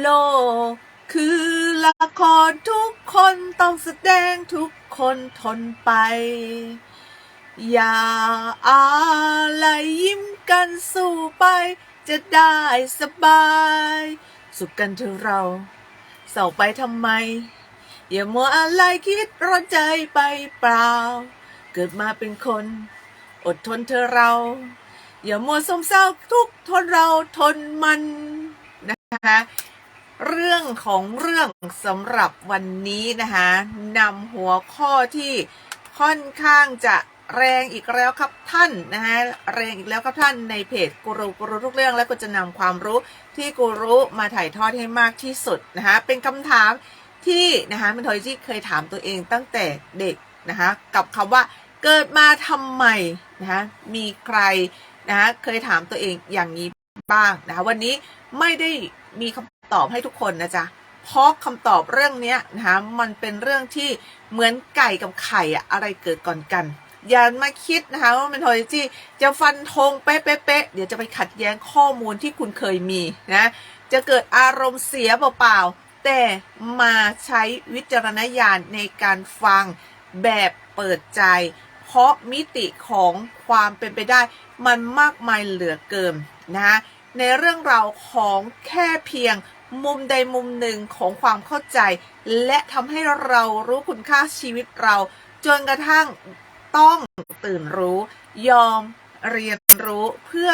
โลกคือละครทุกคนต้องแสดงทุกคนทนไป อย่าอะไรยิ้มกันสู้ไป จะได้สบาย สุขกันเถอะเราเศร้าไปทำไม อย่ามัวอะไรคิดร้อนใจไปเปล่า เกิดมาเป็นคน อดทนเธอเรา อย่ามัวสมเศร้าทุกทนเราทนมันนะคะ เรื่องของเรื่องสำหรับวันนี้นะคะนำหัวข้อที่ค่อนข้างจะแรงอีกแล้วครับท่านนะคะแรงอีกแล้วครับท่านในเพจกูรูกูรูทุกเรื่อง แล้วก็จะนำความรู้ที่กูรู้มาถ่ายทอดให้มากที่สุดนะคะเป็นคำถามที่นะคะมันทอยที่เคยถามตัวเองตั้งแต่เด็กนะคะกับคำว่าเกิดมาทำไมนะคะมีใครนะคะเคยถามตัวเองอย่างนี้บ้างนะคะวันนี้ไม่ได้มีคำ ตอบให้ทุกคนนะจ๊ะเพราะคำตอบเรื่องนี้นะคะมันเป็นเรื่องที่เหมือนไก่กับไข่อะอะไรเกิดก่อนกัน อย่ามาคิดนะคะว่าเป็นโทรจีจะฟันธงเป๊ะๆๆเดี๋ยวจะไปขัดแย้งข้อมูลที่คุณเคยมีนะจะเกิดอารมณ์เสียเปล่าๆแต่มาใช้วิจารณญาณในการฟังแบบเปิดใจ เพราะมิติของความเป็นไปได้ มันมากมายเหลือเกินนะคะในเรื่องราวของแค่เพียง มุมใดมุมหนึ่งของความเข้าใจ และทำให้เรารู้คุณค่าชีวิตเรา จนกระทั่งต้องตื่นรู้ ยอมเรียนรู้เพื่อ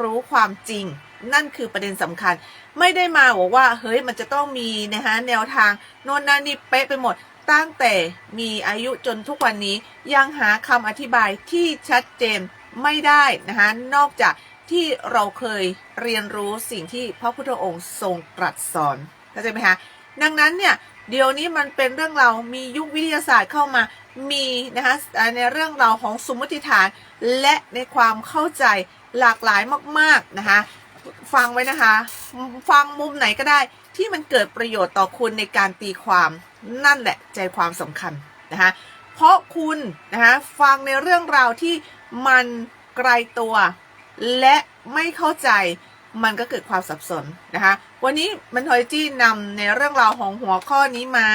รู้ความจริง นั่นคือประเด็นสำคัญ ไม่ได้มาบอกว่า เฮ้ยมันจะต้องมีนะคะแนวทางโน่นนั่นนี่เป๊ะไปหมดตั้งแต่มีอายุจนทุกวันนี้ยังหาคำอธิบายที่ชัดเจนไม่ได้นะคะนอกจาก ที่เราเคยเรียนรู้สิ่งที่พระพุทธองค์ทรงตรัสสอนเข้าใจไหมคะดังนั้นเนี่ยเดี๋ยวนี้มันเป็นเรื่องเรามียุควิทยาศาสตร์เข้ามามีนะคะในเรื่องราวของสมมติฐาน และในความเข้าใจหลากหลายมากๆนะคะฟังไว้นะคะ ฟังมุมไหนก็ได้ที่มันเกิดประโยชน์ต่อคุณในการตีความนั่นแหละใจความสำคัญนะคะเพราะคุณนะคะฟังในเรื่องราวที่มันไกลตัว และไม่เข้าใจมันก็เกิดความสับสนนะคะ วันนี้มันทอยจี้นำในเรื่องราวของหัวข้อนี้มา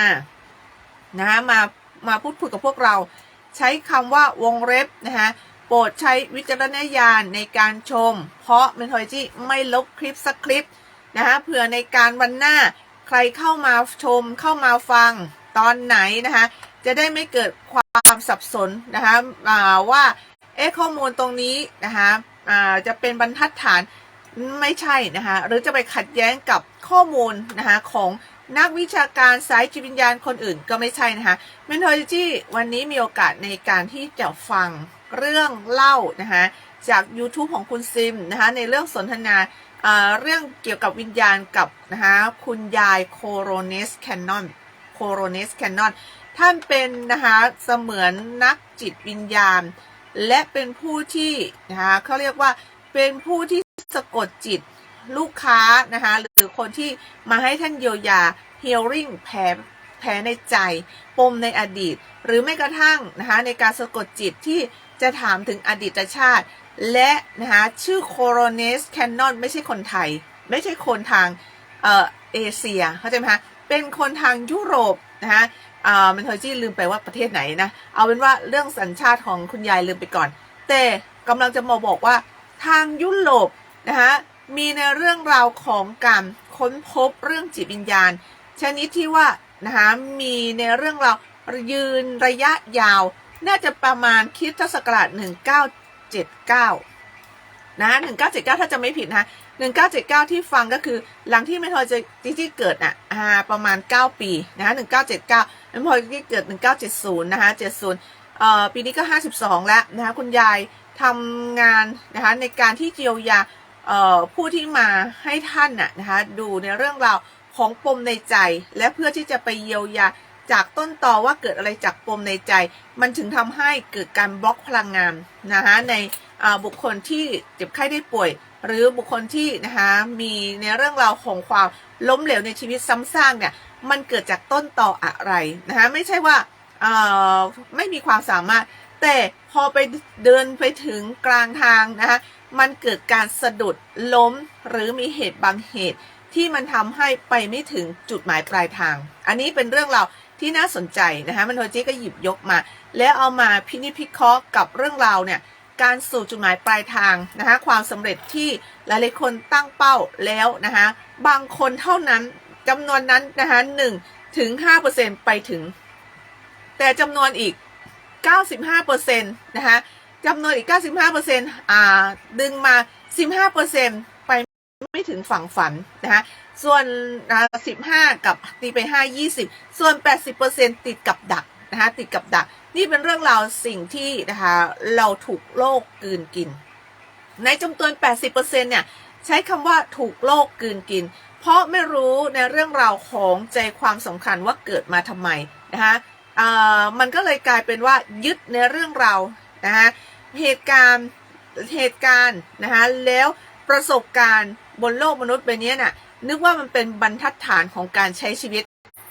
นะคะมามาพูดคุยกับพวกเรา ใช้คำว่าวงเล็บนะคะโปรดใช้วิจารณญาณในการชม เพราะมันทอยจี้ไม่ลบคลิปสักคลิปนะคะเผื่อในการวันหน้าใครเข้ามาชมเข้ามาฟังตอนไหนนะคะจะได้ไม่เกิดความสับสนนะคะว่าเอ๊ะข้อมูลตรงนี้นะคะ จะเป็นบรรทัดฐานไม่ใช่นะคะหรือจะไปขัดแย้งกับข้อมูลนะคะของนักวิชาการสายจิตวิญญาณคนอื่นก็ไม่ใช่นะคะ m e n t o l o g y วันนี้มีโอกาสในการที่จะฟังเรื่องเล่านะคะจาก YouTube ของคุณซิมนะคะในเรื่องสนทนาเรื่องเกี่ยวกับวิญญาณกับนะคะคุณยายโคโรเนสแคนนอนโคโรเนสแคนนอนท่านเป็นนะคะเสมือนนักจิตวิญญาณ และเป็นผู้ที่นะคะเขาเรียกว่าเป็นผู้ที่สะกดจิตลูกค้านะคะหรือคนที่มาให้ท่านเยียวยา healing แผลแผลในใจ ปมในอดีต หรือไม่กระทั่งนะคะในการสะกดจิตที่จะถามถึงอดีตชาติ และนะคะชื่อโคโรเนสแคนนอนไม่ใช่คนไทย ไม่ใช่คนทางเออเอเชียเข้าใจไหมคะเป็นคนทางยุโรปนะคะ อ่ามันเทอร์จี้ลืมไปว่าประเทศไหนนะ เอาเป็นว่าเรื่องสัญชาติของคุณยายลืมไปก่อน แต่กำลังจะมาบอกว่าทางยุโรปนะคะมีในเรื่องราวของการค้นพบเรื่องจิตวิญญาณ ชนิดที่ว่านะคะมีในเรื่องราวยืนระยะยาว น่าจะประมาณคิดทศกราช1979นะ1979 ถ้าจะไม่ผิดนะ 1979 ที่ฟังก็คือหลังที่ไม่ทอจะที่เกิดอะอ่าประมาณ 9 ปีนะคะ1979ไม่พอที่เกิด 1970 นะคะ70เอ่อปีนี้ก็ 52 แล้วนะคะคุณยายทำงานนะคะในการที่เยียวยาผู้ที่มาให้ท่านน่ะนะคะดูในเรื่องราวของปมในใจ และเพื่อที่จะไปเยียวยาจากต้นตอว่าเกิดอะไรจากปมในใจ มันถึงทำให้เกิดการบล็อกพลังงานนะคะในบุคคลที่เจ็บไข้ได้ป่วย หรือบุคคลที่นะคะมีในเรื่องราวของความล้มเหลวในชีวิตซ้ำซากเนี่ยมันเกิดจากต้นต่ออะไรนะคะไม่ใช่ว่าไม่มีความสามารถ แต่พอไปเดินไปถึงกลางทางนะคะมันเกิดการสะดุดล้มหรือมีเหตุบางเหตุที่มันทำให้ไปไม่ถึงจุดหมายปลายทาง อันนี้เป็นเรื่องราวที่น่าสนใจนะคะมันโทจิก็หยิบยกมา แล้วเอามาพินิจพิเคราะห์กับเรื่องราวเนี่ย การสู่จุดหมายปลายทางนะคะความสำเร็จที่หลายๆคนตั้งเป้าแล้วนะคะบางคนเท่านั้นจำนวนนั้นนะคะหนึ่งถึงห้าเปอร์เซ็นไปถึง แต่จำนวนอีก95%นตนะคะจำนวนอีก95%อ่าดึงมา15%ไปไม่ถึงฝั่งฝันนะคะส่วนอ่า15กับตีไป5 20ส่วน80%ติดกับดักนะคะติดกับดัก นี่เป็นเรื่องราวสิ่งที่นะคะเราถูกโลกกืนกิน ในจำนวน 80%เนี่ยใช้คำว่าถูกโลกกืนกิน เพราะไม่รู้ในเรื่องราวของใจความสำคัญว่าเกิดมาทำไมนะคะอ่ามันก็เลยกลายเป็นว่ายึดในเรื่องราวนะคะเหตุการณ์เหตุการณ์นะคะแล้วประสบการณ์บนโลกมนุษย์ใบนี้น่ะนึกว่ามันเป็นบรรทัดฐานของการใช้ชีวิต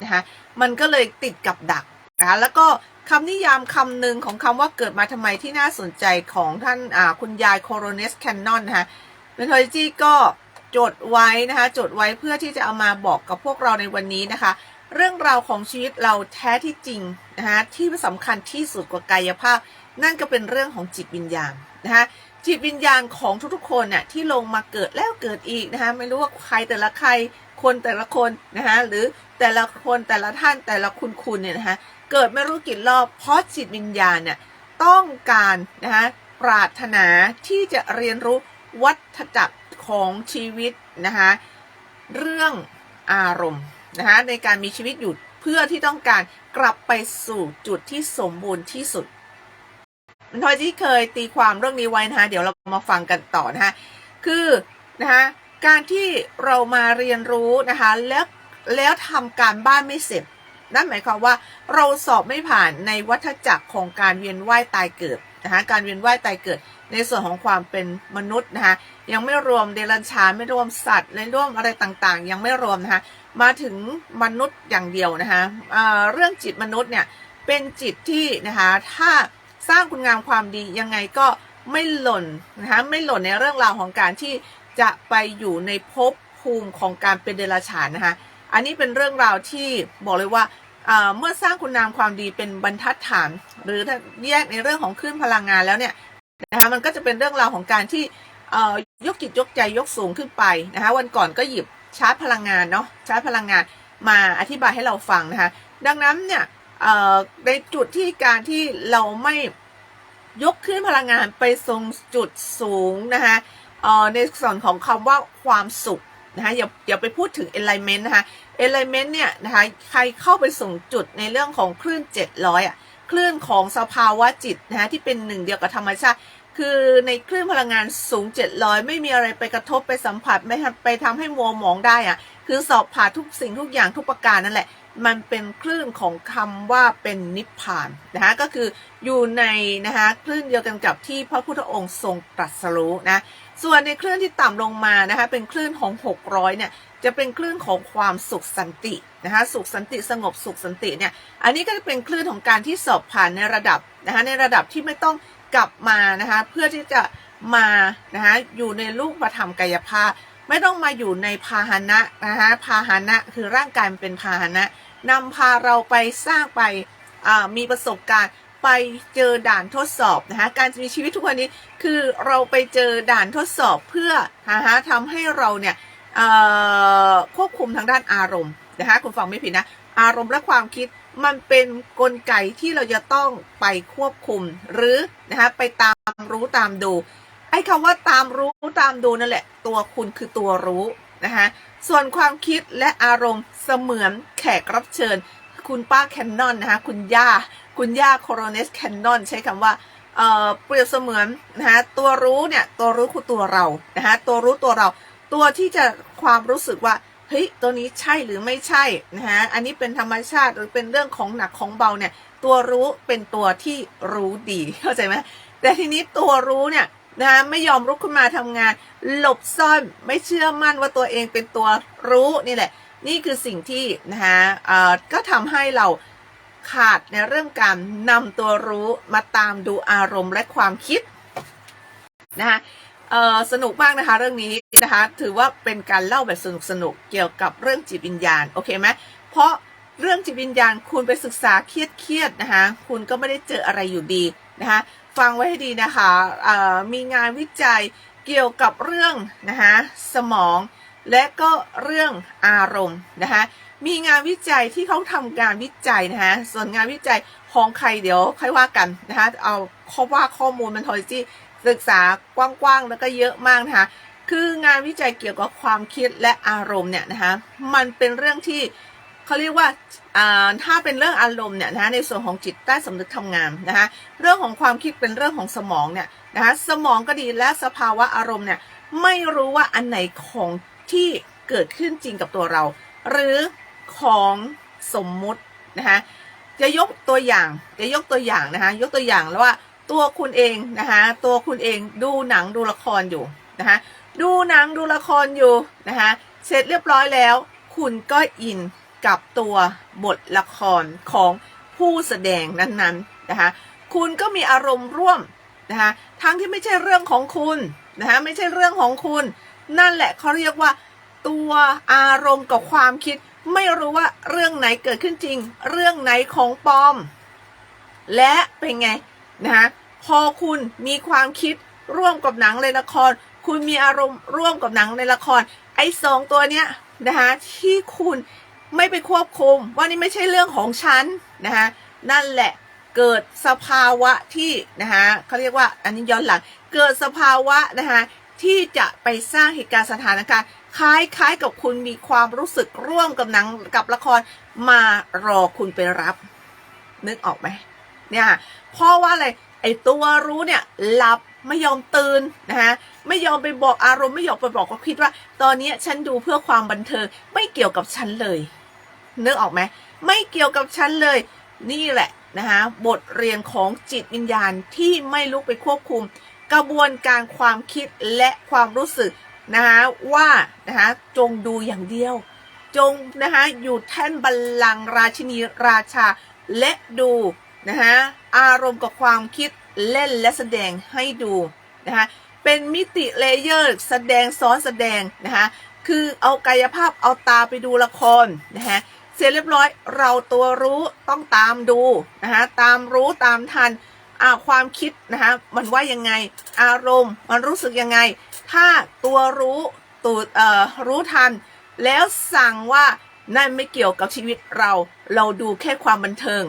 นะคะมันก็เลยติดกับดักนะคะแล้วก็ คำนิยามคำหนึ่งของคำว่าเกิดมาทำไมที่น่าสนใจของท่านคุณยายโคโรเนสแคนนอนนะคะเมทอลจีก็จดไว้นะคะจดไว้เพื่อที่จะเอามาบอกกับพวกเราในวันนี้นะคะ เรื่องราวของชีวิตเราแท้ที่จริงนะคะที่สำคัญที่สุดกว่ากายภาพ นั่นก็เป็นเรื่องของจิตวิญญาณนะคะจิตวิญญาณของทุกๆคนน่ะที่ลงมาเกิดแล้วเกิดอีกนะคะไม่รู้ว่าใครแต่ละใครคนแต่ละคนนะคะหรือแต่ละคนแต่ละท่านแต่ละคุณคุณเนี่ยนะคะ เกิดไม่รู้กี่รอบเพราะจิตวิญญาณเนี่ยต้องการนะคะปรารถนาที่จะเรียนรู้วัฏจักรของชีวิตนะคะเรื่องอารมณ์นะคะในการมีชีวิตอยู่เพื่อที่ต้องการกลับไปสู่จุดที่สมบูรณ์ที่สุดมันทอยที่เคยตีความเรื่องนี้ไว้นะคะเดี๋ยวเรามาฟังกันต่อนะคะคือนะคะการที่เรามาเรียนรู้นะคะแล้วแล้วทำการบ้านไม่เสร็จ นั่นหมายความว่าเราสอบไม่ผ่านในวัฏจักรของการเวียนว่ายตายเกิดนะคะการเวียนว่ายตายเกิด ในส่วนของความเป็นมนุษย์นะคะยังไม่รวมเดรัจฉานไม่รวมสัตว์ในร่วมอะไรต่างๆ ยังไม่รวมนะคะมาถึงมนุษย์อย่างเดียวนะคะเเรื่องจิตมนุษย์เนี่ยเป็นจิตที่นะคะถ้าสร้างคุณงามความดียังไงก็ไม่หล่นนะคะไม่หล่นในเรื่องราวของการที่จะไปอยู่ในภพภูมิของการเป็นเดรัจฉานนะคะ อันนี้เป็นเรื่องราวที่บอกเลยว่าเมื่อสร้างคุณงามความดีเป็นบรรทัดฐาน หรือถ้าแยกในเรื่องของคลื่นพลังงานแล้วเนี่ยนะคะมันก็จะเป็นเรื่องราวของการที่ยกจิตยกใจยกสูงขึ้นไปนะคะวันก่อนก็หยิบชาร์จพลังงานเนาะชาร์จพลังงานมาอธิบายให้เราฟังนะคะดังนั้นเนี่ยในจุดที่การที่เราไม่ยกขึ้นพลังงานไปทรงจุดสูงนะคะในส่วนของคำว่าความสุข นะคะอย่าอย่าไปพูดถึง alignment นะคะ element เนี่ยนะคะใครเข้าไปส่งจุดในเรื่องของคลื่น 700อะคลื่นของสภาวะจิตนะคะที่เป็นหนึ่งเดียวกับธรรมชาติ คือในคลื่นพลังงานสูง 700 ไม่มีอะไรไปกระทบไปสัมผัสไม่ไปทำให้มัวหมองได้อะคือสอบผ่านทุกสิ่งทุกอย่างทุกประการนั่นแหละมันเป็นคลื่นของคำว่าเป็นนิพพานนะคะก็คืออยู่ในนะคะคลื่นเดียวกันกับที่พระพุทธองค์ทรงตรัสรู้นะ ส่วนในคลื่นที่ต่ำลงมานะคะเป็นคลื่นของ 600 เนี่ยจะเป็นคลื่นของความสุขสันตินะคะสุขสันติสงบสุขสันติเนี่ยอันนี้ก็จะเป็นคลื่นของการที่สอบผ่านในระดับนะคะในระดับที่ไม่ต้องกลับมานะคะเพื่อที่จะมานะคะอยู่ในรูกประธรรมกายภาพ ไม่ต้องมาอยู่ในพาหนะนะคะพาหนะคือร่างกายมันเป็นพาหนะนำพาเราไปสร้างไปมีประสบการณ์ ไปเจอด่านทดสอบนะคะการมีชีวิตทุกวันนี้คือเราไปเจอด่านทดสอบเพื่อนะคะทำให้เราเนี่ยควบคุมทางด้านอารมณ์นะคะคุณฟังไม่ผิดนะอารมณ์และความคิดมันเป็นนกลไกที่เราจะต้องไปควบคุมหรือนะคะไปตามรู้ตามดูไอ้คำว่าตามรู้ตามดูนั่นแหละ ตัวคุณคือตัวรู้นะคะส่วนความคิดและอารมณ์เสมือนแขกรับเชิญ คุณป้าแคนนอนนะคะคุณย่าคุณย่าโคโรเนสแคนนอนใช้คำว่าเอ่อเปรียบเสมือนนะคะตัวรู้เนี่ยตัวรู้คือตัวเรานะคะตัวรู้ตัวเรา ตัวที่จะความรู้สึกว่าเฮ้ยตัวนี้ใช่หรือไม่ใช่นะฮะอันนี้เป็นธรรมชาติหรือเป็นเรื่องของหนักของเบาเนี่ยตัวรู้เป็นตัวที่รู้ดีเข้าใจไหมแต่ทีนี้ตัวรู้เนี่ยนะฮะไม่ยอมลุกขึ้นมาทำงาน หลบซ่อนไม่เชื่อมั่นว่าตัวเองเป็นตัวรู้นี่แหละ นี่คือสิ่งที่นะฮะเอ่อก็ทำให้เราขาดในเรื่องการนำตัวรู้มาตามดูอารมณ์และความคิดนะคะเอ่อสนุกมากนะคะเรื่องนี้นะคะถือว่าเป็นการเล่าแบบสนุกสนุกๆเกี่ยวกับเรื่องจิตวิญญาณโอเคไหมเพราะเรื่องจิตวิญญาณคุณไปศึกษาเครียดๆนะคะคุณก็ไม่ได้เจออะไรอยู่ดีนะคะฟังไว้ให้ดีนะคะเอ่อมีงานวิจัยเกี่ยวกับเรื่องนะคะสมอง และก็เรื่องอารมณ์นะคะมีงานวิจัยที่เขาทำงานวิจัยนะคะส่วนงานวิจัยของใครเดี๋ยวค่อยว่ากันนะคะเอาข้อว่าข้อมูลมันทอยจี้ศึกษากว้างๆแล้วก็เยอะมากนะคะคืองานวิจัยเกี่ยวกับความคิดและอารมณ์เนี่ยนะคะมันเป็นเรื่องที่เขาเรียกว่าอ่าถ้าเป็นเรื่องอารมณ์เนี่ยนะคะในส่วนของจิตใต้สำนึกทำงานนะคะเรื่องของความคิดเป็นเรื่องของสมองเนี่ยนะคะสมองก็ดีและสภาวะอารมณ์เนี่ยไม่รู้ว่าอันไหนของ ที่เกิดขึ้นจริงกับตัวเรา หรือของสมมุตินะคะจะยกตัวอย่างจะยกตัวอย่างนะคะยกตัวอย่างแล้วว่าตัวคุณเองนะคะตัวคุณเองดูหนังดูละครอยู่นะคะดูหนังดูละครอยู่นะคะเสร็จเรียบร้อยแล้ว คุณก็อินกับตัวบทละครของผู้แสดงนั้นๆนะคะคุณก็มีอารมณ์ร่วมนะคะทั้งที่ไม่ใช่เรื่องของคุณนะคะไม่ใช่เรื่องของคุณ นั่นแหละเขาเรียกว่า ตัวอารมณ์กับความคิด ไม่รู้ว่าเรื่องไหนเกิดขึ้นจริง เรื่องไหนของปลอม และเป็นไงนะคะพอคุณมีความคิดร่วมกับหนังในละคร คุณมีอารมณ์ร่วมกับหนังในละคร ไอ้สองตัวเนี้ยนะคะที่คุณไม่ไปควบคุม ว่านี่ไม่ใช่เรื่องของฉันนะคะนั่นแหละเกิดสภาวะที่นะคะเขาเรียกว่าอันนี้ย้อนหลัง เกิดสภาวะนะคะ ที่จะไปสร้างเหตุการณ์สถานการณ์ คล้ายๆกับคุณมีความรู้สึกร่วมกับหนังกับละครมารอคุณไปรับ นึกออกไหมเนี่ยเพราะว่าอะไรไอตัวรู้เนี่ยหลับไม่ยอมตื่นนะคะไม่ยอมไปบอกอารมณ์ไม่ยอมไปบอกก็คิดว่า ตอนนี้ฉันดูเพื่อความบันเทิงไม่เกี่ยวกับฉันเลยนึกออกไหมไม่เกี่ยวกับฉันเลย นี่แหละนะคะบทเรียนของจิตวิญญาณที่ไม่ลุกไปควบคุม กระบวนการความคิดและความรู้สึกนะคะว่านะคะจงดูอย่างเดียว จงนะคะอยู่แท่นบัลลังก์ราชินีราชา และดูนะคะอารมณ์กับความคิดเล่นและแสดงให้ดูนะคะเป็นมิติเลเยอร์แสดงซ้อนแสดงนะคะคือเอากายภาพเอาตาไปดูละครนะคะเสร็จเรียบร้อยเราตัวรู้ต้องตามดูนะคะตามรู้ตามทัน อ่าความคิดนะคะมันว่ายังไงอารมณ์มันรู้สึกยังไง ถ้าตัวรู้ตูดเอ่อรู้ทัน แล้วสั่งว่านั่นไม่เกี่ยวกับชีวิตเรา เราดูแค่ความบันเทิง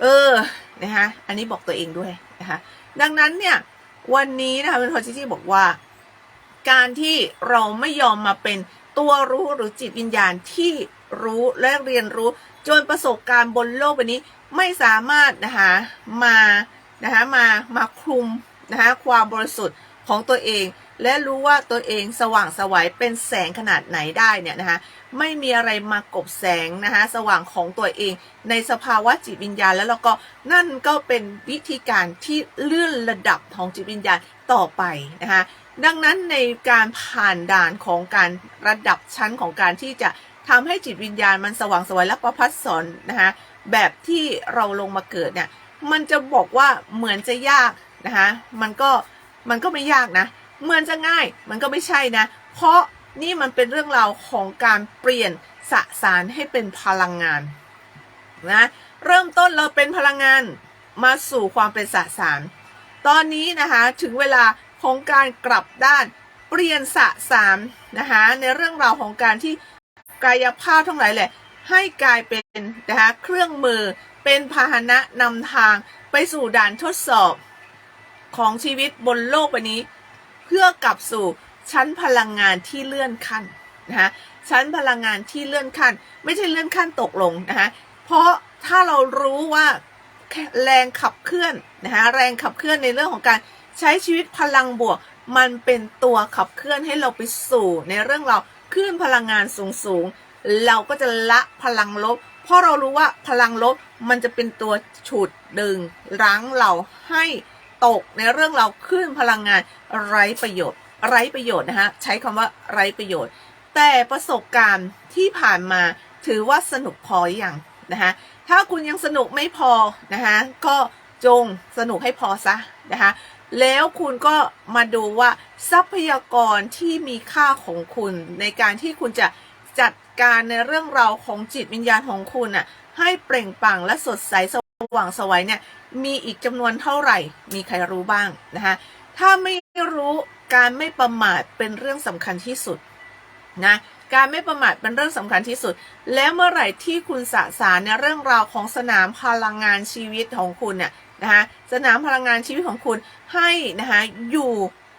เออนะคะอันนี้บอกตัวเองด้วยนะคะดังนั้นเนี่ยวันนี้นะคะเป็นพอจิจี้บอกว่า การที่เราไม่ยอมมาเป็นตัวรู้หรือจิตวิญญาณที่รู้และเรียนรู้ จนประสบการณ์บนโลกใบนี้ไม่สามารถนะคะมานะคะมามาคลุมนะคะความบริสุทธิ์ของตัวเอง และรู้ว่าตัวเองสว่างสวัยเป็นแสงขนาดไหนได้เนี่ยนะคะไม่มีอะไรมากบแสงนะคะสว่างของตัวเอง ในสภาวะจิตวิญญาณ แล้วเราก็นั่นก็เป็นวิธีการที่เลื่อนระดับของจิตวิญญาณต่อไปนะคะดังนั้นในการผ่านด่านของการระดับชั้นของการที่จะ ทำให้จิตวิญญาณมันสว่างสวยและประพัดสอนนะคะแบบที่เราลงมาเกิดเนี่ย มันจะบอกว่าเหมือนจะยากนะคะมันก็มันก็ไม่ยากนะเหมือนจะง่ายมันก็ไม่ใช่นะ เพราะนี่มันเป็นเรื่องราวของการเปลี่ยนสสารให้เป็นพลังงานนะเริ่มต้นเราเป็นพลังงานมาสู่ความเป็นสสาร ตอนนี้นะคะถึงเวลาของการกลับด้านเปลี่ยนสสารนะคะในเรื่องราวของการที่ กายภาพทั้งหลายแหละ ให้กลายเป็นนะคะเครื่องมือเป็นพาหนะนำทางไปสู่ด่านทดสอบของชีวิตบนโลกใบนี้ เพื่อกลับสู่ชั้นพลังงานที่เลื่อนขั้นนะคะชั้นพลังงานที่เลื่อนขั้น ไม่ใช่เลื่อนขั้นตกลงนะคะเพราะถ้าเรารู้ว่าแรงขับเคลื่อนนะคะแรงขับเคลื่อนในเรื่องของการใช้ชีวิตพลังบวก มันเป็นตัวขับเคลื่อนให้เราไปสู่ในเรื่องเรา คลื่นพลังงานสูงสูงเราก็จะละพลังลบ เพราะเรารู้ว่าพลังลบมันจะเป็นตัวฉุดดึง รั้งเราให้ตกในเรื่องเราคลื่นพลังงานไร้ประโยชน์ ไร้ประโยชน์นะคะใช้คำว่าไร้ประโยชน์ แต่ประสบการณ์ที่ผ่านมาถือว่าสนุกพออยังนะคะถ้าคุณยังสนุกไม่พอนะคะก็จงสนุกให้พอซะนะคะ แล้วคุณก็มาดูว่าทรัพยากรที่มีค่าของคุณ ในการที่คุณจะจัดการในเรื่องราวของจิตวิญญาณของคุณน่ะให้เปล่งปลั่งและสดใสสว่างไสวัยเนี่ยมีอีกจำนวนเท่าไหร่ มีใครรู้บ้างนะคะถ้าไม่รู้การไม่ประมาทเป็นเรื่องสำคัญที่สุดนะการไม่ประมาทเป็นเรื่องสำคัญที่สุด แล้วเมื่อไหร่ที่คุณสะสารในเรื่องราวของสนามพลังงานชีวิตของคุณเนี่ย นะคะสนามพลังงานชีวิตของคุณให้นะคะอยู่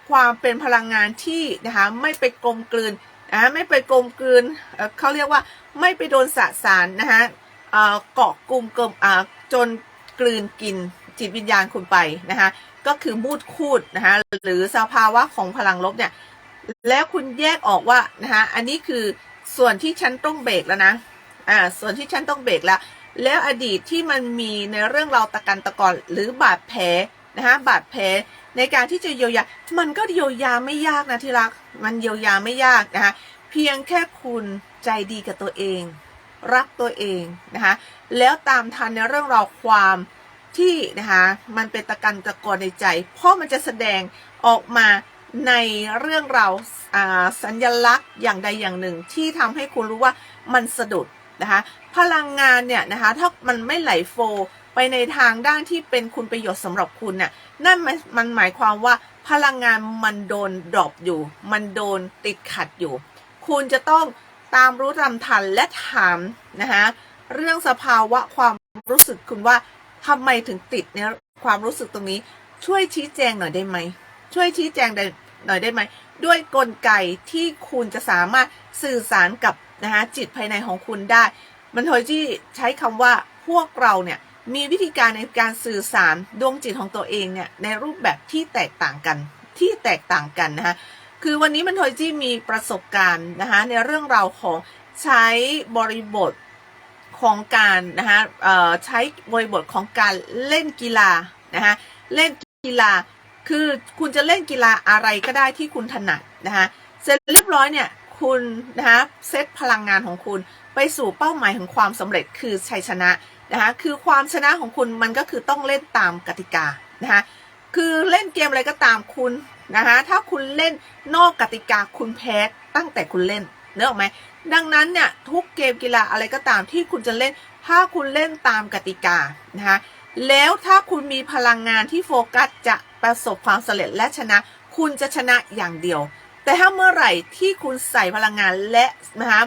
ความเป็นพลังงานที่นะคะไม่ไปกลมกลืนนะไม่ไปกลมกลืนเเขาเรียกว่าไม่ไปโดนสะสารนะคะเกาะกลุ่มเกิมจนกลืนกินจิตวิญญาณคุณไปนะคะก็คือมูดคูดนะคะหรือสภาวะของพลังลบเนี่ยแล้วคุณแยกออกว่านะคะอันนี้คือส่วนที่ฉันต้องเบรกแล้วนะอ่าส่วนที่ฉันต้องเบรกแล้ว แล้วอดีตที่มันมีในเรื่องเราวตะกันตะกอนหรือบาดแผลนะคะบาดแผลในการที่จะเยียวยา มันก็เยียวยาไม่ยากนะที่รัก มันเยียวยาไม่ยากนะคะเพียงแค่คุณใจดีกับตัวเอง รักตัวเองนะคะแล้วตามทันในเรื่องราวความที่นะคะมันเป็นตะกันตะกอนในใจ เพราะมันจะแสดงออกมาในเรื่องราวสัญลักษณ์อย่างใดอย่างหนึ่งที่ทำให้คุณรู้ว่ามันสะดุด นะคะ พลังงานเนี่ยนะคะถ้ามันไม่ไหลโฟไปในทางด้านที่เป็นคุณประโยชน์สำหรับคุณเนี่ยนั่นมันหมายความว่าพลังงานมันโดนดรอปอยู่ มันโดนติดขัดอยู่ คุณจะต้องตามรู้ตามทันและถามนะคะเรื่องสภาวะความรู้สึกคุณว่าทำไมถึงติดเนี่ยความรู้สึกตรงนี้ ช่วยชี้แจงหน่อยได้ไหม ช่วยชี้แจงได้หน่อยได้ไหม ด้วยกลไกที่คุณจะสามารถสื่อสารกับ นะคะจิตภายในของคุณได้ มันโดยที่ใช้คำว่าพวกเราเนี่ยมีวิธีการในการสื่อสารดวงจิตของตัวเองเนี่ยในรูปแบบที่แตกต่างกันที่แตกต่างกันนะคะคือวันนี้มันโดยที่มีประสบการณ์นะคะในเรื่องราวของใช้บริบทของการนะคะใช้บริบทของการเล่นกีฬานะคะเล่นกีฬาคือคุณจะเล่นกีฬาอะไรก็ได้ที่คุณถนัดนะคะเสร็จเรียบร้อยเนี่ย คุณนะคะเซตพลังงานของคุณไปสู่เป้าหมายของความสำเร็จคือชัยชนะนะคะคือความชนะของคุณมันก็คือต้องเล่นตามกติกานะคะคือเล่นเกมอะไรก็ตามคุณนะคะถ้าคุณเล่นนอกกติกาคุณแพ้ตั้งแต่คุณเล่นเนกออกไหมดังนั้นเนี่ยทุกเกมกีฬาอะไรก็ตามที่คุณจะเล่น ถ้าคุณเล่นตามกติกานะคะแล้วถ้าคุณมีพลังงานที่โฟกัสจะประสบความสำเร็จและชนะ คุณจะชนะอย่างเดียว แต่ถ้าเมื่อไหร่ที่คุณใส่พลังงานและนะคะ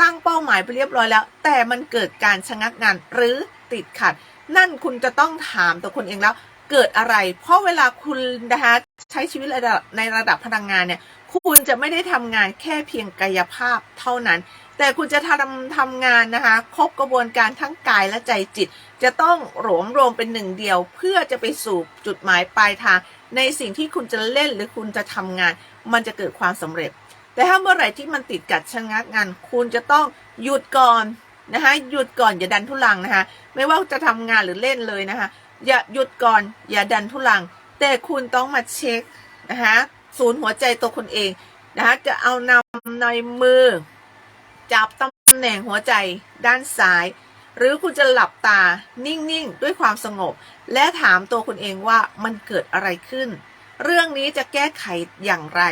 ตั้งเป้าหมายไปเรียบร้อยแล้ว แต่มันเกิดการชะงักงานหรือติดขัด นั่นคุณจะต้องถามตัวคุณเองแล้ว เกิดอะไร เพราะเวลาคุณนะคะใช้ชีวิตระดับในระดับพลังงานเนี่ย คุณจะไม่ได้ทำงานแค่เพียงกายภาพเท่านั้น แต่คุณจะทำทำงานนะคะครบกระบวนการทั้งกายและใจจิต จะต้องหลวมรวมเป็นหนึ่งเดียว เพื่อจะไปสู่จุดหมายปลายทาง ในสิ่งที่คุณจะเล่นหรือคุณจะทำงาน มันจะเกิดความสำเร็จ แต่ถ้าเมื่อไหร่ที่มันติดกัดชะงักงาน คุณจะต้องหยุดก่อนนะคะหยุดก่อนอย่าดันทุลังนะคะไม่ว่าจะทำงานหรือเล่นเลยนะคะอย่าหยุดก่อนอย่าดันทุลัง แต่คุณต้องมาเช็คนะคะศูนย์หัวใจตัวคุณเองนะคะจะเอานำในมือ จับตำแหน่งหัวใจด้านซ้าย หรือคุณจะหลับตานิ่งๆ ด้วยความสงบ และถามตัวคุณเองว่ามันเกิดอะไรขึ้น เรื่องนี้จะแก้ไขอย่างไร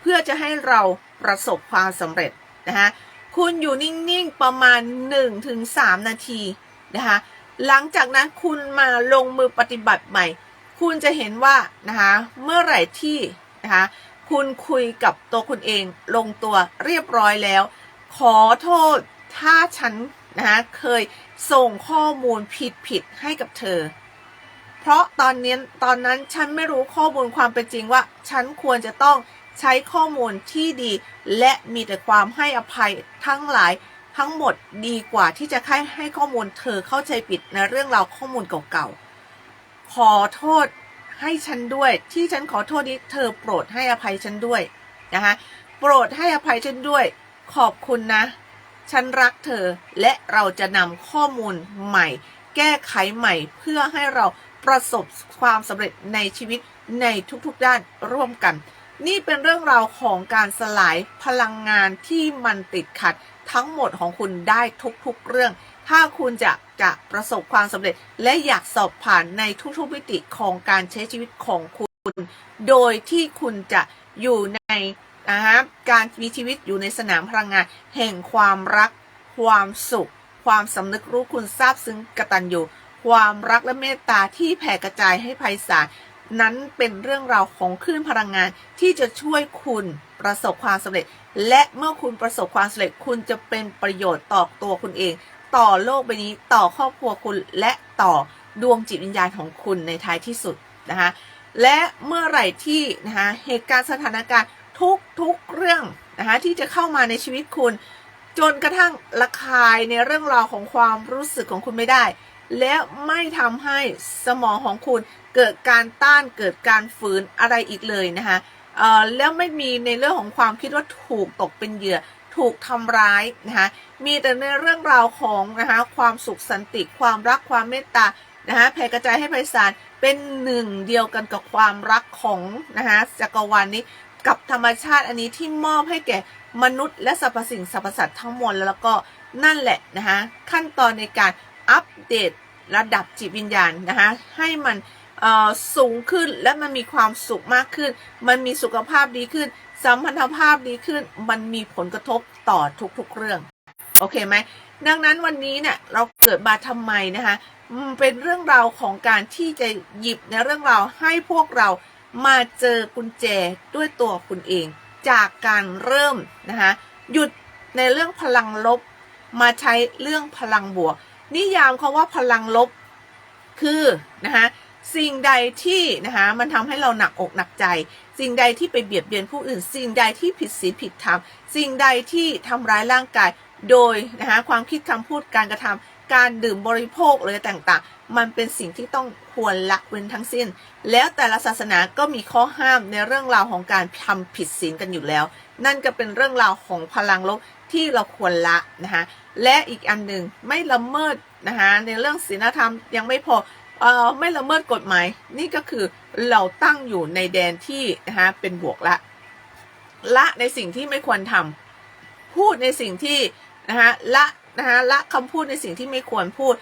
เพื่อจะให้เราประสบความสำเร็จนะคะคุณอยู่นิ่งๆ ประมาณ 1-3 นาทีนะคะหลังจากนั้นคุณมาลงมือปฏิบัติใหม่ คุณจะเห็นว่านะคะเมื่อไหร่ที่นะคะคุณคุยกับตัวคุณเองลงตัวเรียบร้อยแล้ว ขอโทษถ้าฉัน นะคะเคยส่งข้อมูลผิดผิดๆให้กับเธอ เพราะตอนนี้ตอนนั้นฉันไม่รู้ข้อมูลความเป็นจริงว่า ฉันควรจะต้องใช้ข้อมูลที่ดี และมีแต่ความให้อภัยทั้งหลายทั้งหมดดีกว่าที่จะให้ให้ข้อมูลเธอเข้าใจผิดในเรื่องราวข้อมูลเก่าๆ ขอโทษให้ฉันด้วยที่ฉันขอโทษนี้เธอโปรดให้อภัยฉันด้วยนะคะโปรดให้อภัยฉันด้วย ขอบคุณนะ ฉันรักเธอ และเราจะนำข้อมูลใหม่ แก้ไขใหม่ เพื่อให้เราประสบความสำเร็จในชีวิตในทุกๆด้านร่วมกัน นี่เป็นเรื่องราวของการสลายพลังงานที่มันติดขัดทั้งหมดของคุณได้ทุกๆเรื่อง ถ้าคุณจะจะประสบความสำเร็จ และอยากสอบผ่านในทุกๆมิติของการใช้ชีวิตของคุณ โดยที่คุณจะอยู่ใน นะฮะการมีชีวิตอยู่ในสนามพลังงาน แห่งความรัก ความสุข ความสำนึกรู้คุณซาบซึ้งกตัญญูความรักและเมตตาที่แผ่กระจายให้ไพศาลนั้นเป็นเรื่องราวของคลื่นพลังงานที่จะช่วยคุณประสบความสำเร็จ และเมื่อคุณประสบความสำเร็จคุณจะเป็นประโยชน์ต่อตัวคุณเอง ต่อโลกใบนี้ต่อครอบครัวคุณและต่อดวงจิตวิญญาณของคุณในท้ายที่สุดนะคะและเมื่อไหร่ที่นะคะเหตุการณ์สถานการณ์ ทุกทุกเรื่องนะคะที่จะเข้ามาในชีวิตคุณ จนกระทั่งระคายในเรื่องราวของความรู้สึกของคุณไม่ได้ และไม่ทำให้สมองของคุณเกิดการต้านเกิดการฝืนอะไรอีกเลยนะคะแล้วไม่มีในเรื่องของความคิดว่าถูกตกเป็นเหยื่อถูกทำร้ายนะคะมีแต่ในเรื่องราวของนะคะความสุขสันติความรักความเมตตานะคะแผ่กระจายให้ไพศาลเป็นหนึ่งเดียวกันกับความรักของนะคะจักรวาลนี้ กับธรรมชาติอันนี้ที่มอบให้แก่มนุษย์และสรรพสิ่งสรรพสัตว์ทั้งมวลแล้วก็นั่นแหละนะคะขั้นตอนในการอัปเดตระดับจิตวิญญาณนะคะให้มันเออสูงขึ้นและมันมีความสุขมากขึ้น มันมีสุขภาพดีขึ้น สัมพันธภาพดีขึ้น มันมีผลกระทบต่อทุกๆเรื่อง โอเคไหม ดังนั้นวันนี้เนี่ยเราเกิดมาทำไมนะคะเป็นเรื่องราวของการที่จะหยิบในเรื่องราวให้พวกเรา มาเจอกุญแจด้วยตัวคุณเอง จากการเริ่มนะคะหยุดในเรื่องพลังลบ มาใช้เรื่องพลังบวก นิยามคาว่าพลังลบคือนะคะสิ่งใดที่นะคะมันทำให้เราหนักอกหนักใจ สิ่งใดที่ไปเบียดเบียนผู้อื่น สิ่งใดที่ผิดศีลผิดธรรมสิ่งใดที่ทำร้ายร่างกาย โดยนะคะความคิดคำพูดการกระทำการดื่มบริโภคอะไรต่างๆ มันเป็นสิ่งที่ต้องควรละเว้นทั้งสิ้น แล้วแต่ละศาสนาก็มีข้อห้ามในเรื่องราวของการทำผิดศีลกันอยู่แล้ว นั่นก็เป็นเรื่องราวของพลังลบที่เราควรละนะคะและอีกอันหนึ่งไม่ละเมิดนะคะในเรื่องศีลธรรมยังไม่พอเอ่อไม่ละเมิดกฎหมาย นี่ก็คือเราตั้งอยู่ในแดนที่นะคะเป็นบวกละ ละในสิ่งที่ไม่ควรทำพูดในสิ่งที่นะคะละนะคะละคำพูดในสิ่งที่ไม่ควรพูด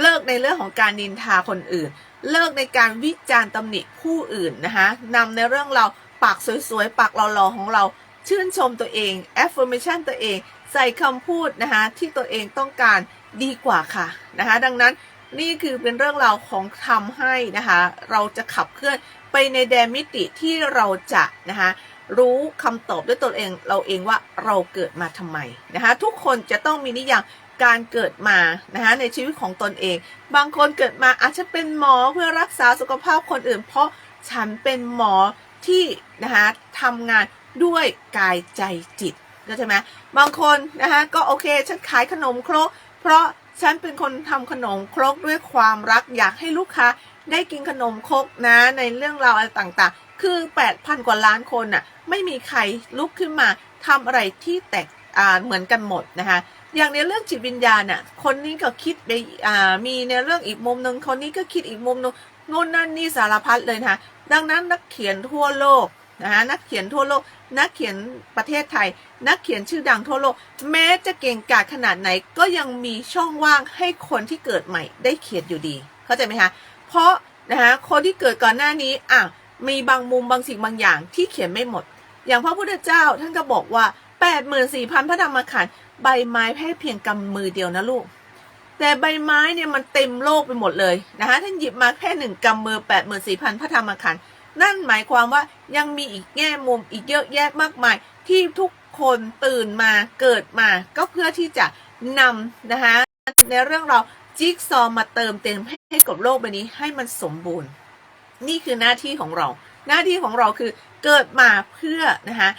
เลิกในเรื่องของการนินทาคนอื่น เลิกในการวิจารณ์ตำหนิผู้อื่นนะคะนำในเรื่องเราปากสวยๆปากหล่อๆของเราชื่นชมตัวเอง affirmation ตัวเอง ใส่คำพูดนะคะที่ตัวเองต้องการดีกว่าค่ะนะคะดังนั้นนี่คือเป็นเรื่องราวของทำให้นะคะเราจะขับเคลื่อนไปในแดนมิติที่เราจะนะคะรู้คำตอบด้วยตัวเองเราเองว่าเราเกิดมาทำไมนะคะทุกคนจะต้องมีนิยาม การเกิดมานะคะในชีวิตของตนเอง บางคนเกิดมาอาจจะเป็นหมอเพื่อรักษาสุขภาพคนอื่น เพราะฉันเป็นหมอที่นะคะทำงานด้วยกายใจจิตเข้าใจไหมบางคนนะคะก็โอเคฉันขายขนมครก เพราะฉันเป็นคนทำขนมครกด้วยความรักอยากให้ลูกค้าได้กินขนมครกนะในเรื่องราวอะไรต่างๆ คือ 8,000 กว่าล้านคนน่ะไม่มีใครลุกขึ้นมาทำอะไรที่แตกเหมือนกันหมดนะคะ อย่างในเรื่องจิตวิญญาณน่ะ คนนี้ก็คิดไปอ่ามีในเรื่องอีกมุมหนึ่งคนนี้ก็คิดอีกมุมหนึ่งโน่นนั่นนี่สารพัดเลยนะคะดังนั้นนักเขียนทั่วโลกนะคะนักเขียนทั่วโลก นักเขียนประเทศไทย นักเขียนชื่อดังทั่วโลก แม้จะเก่งกาจขนาดไหนก็ยังมีช่องว่างให้คนที่เกิดใหม่ได้เขียนอยู่ดี เข้าใจไหมคะ เพราะนะคะคนที่เกิดก่อนหน้านี้อะมีบางมุมบางสิ่งบางอย่างที่เขียนไม่หมด อย่างพระพุทธเจ้าท่านก็บอกว่า 84,000พระธรรมขันธ์ใบไม้แค่เพียงกำมือเดียวนะลูก แต่ใบไม้เนี่ยมันเต็มโลกไปหมดเลยนะคะท่านหยิบมาแค่หนึ่งกำมือ84,000พระธรรมขันธ์นั่นหมายความว่ายังมีอีกแง่มุมอีกเยอะแยะมากมาย ที่ทุกคนตื่นมาเกิดมา ก็เพื่อที่จะนำนะคะในเรื่องเราจิ๊กซอมาเติมเต็มให้กับโลกใบนี้ให้มันสมบูรณ์ นี่คือหน้าที่ของเรา หน้าที่ของเราคือเกิดมาเพื่อนะคะ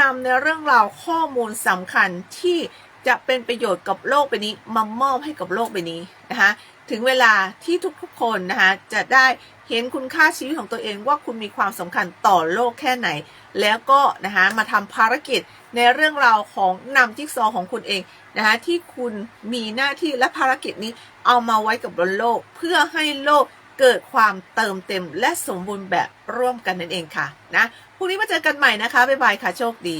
นำในเรื่องราวข้อมูลสำคัญที่จะเป็นประโยชน์กับโลกใบนี้มามอบให้กับโลกใบนี้นะคะถึงเวลาที่ทุกๆคนนะคะจะได้เห็นคุณค่าชีวิตของตัวเองว่าคุณมีความสำคัญต่อโลกแค่ไหน แล้วก็นะคะมาทำภารกิจในเรื่องราวของนำจิ๊กซอของคุณเองนะคะที่คุณมีหน้าที่และภารกิจนี้เอามาไว้กับบนโลก เพื่อให้โลกเกิดความเติมเต็มและสมบูรณ์แบบร่วมกันนั่นเองค่ะนะ พรุ่งนี้มาเจอกันใหม่นะคะ บ๊ายบายค่ะ โชคดี